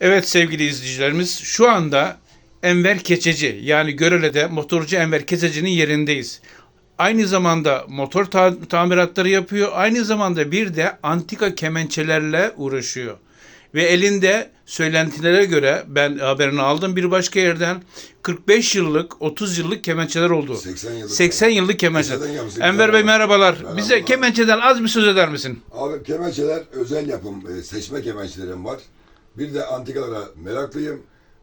Evet sevgili izleyicilerimiz şu anda Enver Keçeci yani Görele'de motorcu Enver Keçeci'nin yerindeyiz. Aynı zamanda motor ta- tamiratları yapıyor. Aynı zamanda bir de antika kemençelerle uğraşıyor. Ve elinde söylentilere göre ben haberini aldım bir başka yerden 45 yıllık 30 yıllık kemençeler oldu. 80 yıllık. 80 yıllık kemençeler. Enver Bey merhabalar. Merhabalar. Bize kemençeden az bir söz eder misin? Abi kemençeler özel yapım, e, seçme kemençelerim var. Bir de antikalara meraklıyım.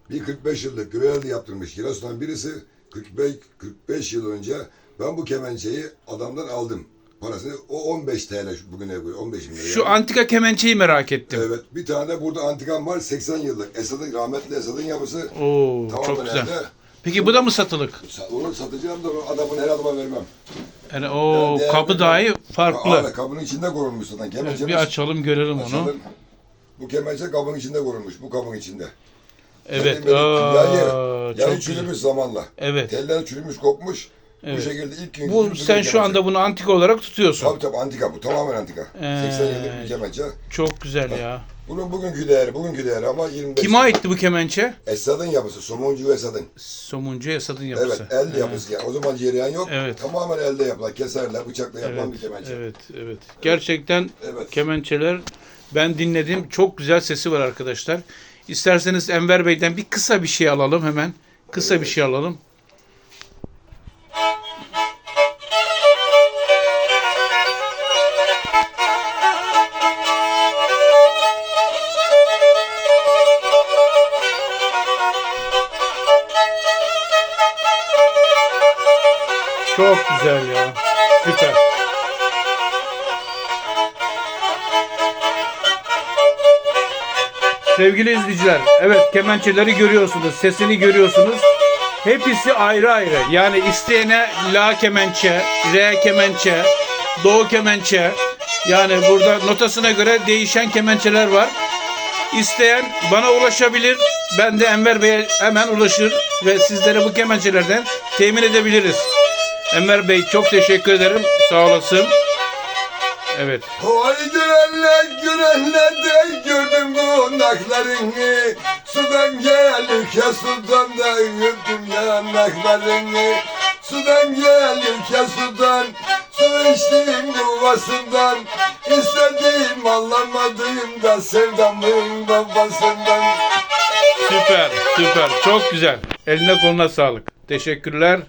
Bir 45 yıllık Gürel'de yaptırmış Giresun'dan birisi 45, 45 yıl önce ben bu kemençeyi adamdan aldım. Parasını o 15 TL bugüne göre 15 bin lira. Şu yani. antika kemençeyi merak ettim. Evet bir tane de burada antikam var 80 yıllık. Esad'ın rahmetli Esad'ın yapısı. Oo, çok güzel. elde. Peki bu da mı satılık? Sa- Onu satacağım da adamın her adama vermem. Yani o Yani kapı dahi farklı. Abi kabın içinde korunmuş zaten. Kemençemiz bir açalım görelim onu. Bu kemençe kabın içinde korunmuş. Bu kabın içinde. Evet. Aa, yani, yani güzel. çürümüş zamanla. Evet. Teller çürümüş, kopmuş. Evet. Bu şekilde ilk gün... Bu sen şu anda bunu antika olarak tutuyorsun. Tabii tabii antika bu. Tamamen antika. Ee, 80 yıllık bir kemençe. Çok güzel ya. Bunun bugünkü değeri, bugünkü değeri ama 25. Kime aitti bu kemençe? Esad'ın yapısı, somuncu Esad'ın. Somuncu Esad'ın Evet, yapısı. el yapısı. Yani. O zaman cereyan yok. Evet. Tamamen elde yapılan, keserle, bıçakla yapılan bir Evet, kemençe. evet, evet. Gerçekten Evet. kemençeler ben dinledim. Çok güzel sesi var arkadaşlar. İsterseniz Enver Bey'den bir kısa bir şey alalım hemen. Kısa bir şey alalım. Çok güzel ya. Süper. Sevgili izleyiciler, evet kemençeleri görüyorsunuz, sesini görüyorsunuz. Hepsi ayrı ayrı. Yani isteyene la kemençe, re kemençe, do kemençe. Yani burada notasına göre değişen kemençeler var. İsteyen bana ulaşabilir. Ben de Enver Bey'e hemen ulaşır ve sizlere bu kemençelerden temin edebiliriz. Enver Bey çok teşekkür ederim. Sağ olasın. Evet. Oy gürenler gürenler de gördüm konaklarını Sudan gelirken sudan da yuttum yanaklarını Sudan gelirken sudan su içtim yuvasından İstediğim anlamadım da sevdamın babasından Süper, süper. Çok güzel. Eline koluna sağlık. Teşekkürler.